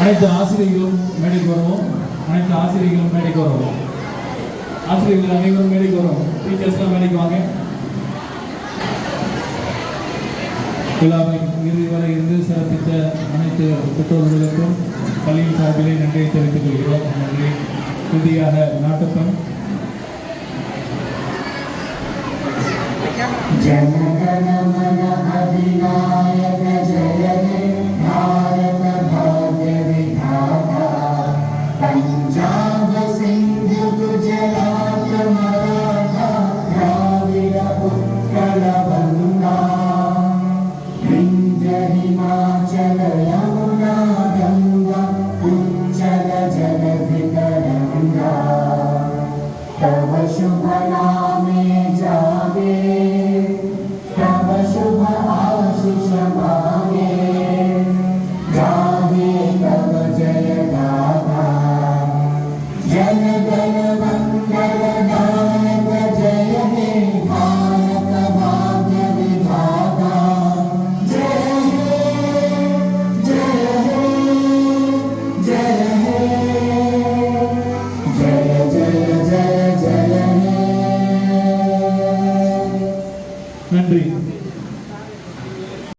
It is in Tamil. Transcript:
அனைத்து ஆசிரியர்களும் மேடைக்கு வருவோம். அனைத்து ஆசிரியர்களும் மேடைக்கு வருவோம். ஆசிரியர்கள் அனைவரும் மேடைக்கு வருவோம். டீச்சர்ஸ்லாம் மேடைக்கு வாங்க. விழாவை இறுதி வரை இருந்து சிறப்பித்த அனைத்து பெற்றோர்களுக்கும் பள்ளியின் சார்பிலே நன்றியை தெரிவித்துக் கொள்கிறோம். நன்றி. இறுதியாக நாட்டுப்பெண். हिमाचल यमुना गंगा उच्चल जलधि तरंगा तव शुभ नामे जागे நன்றி.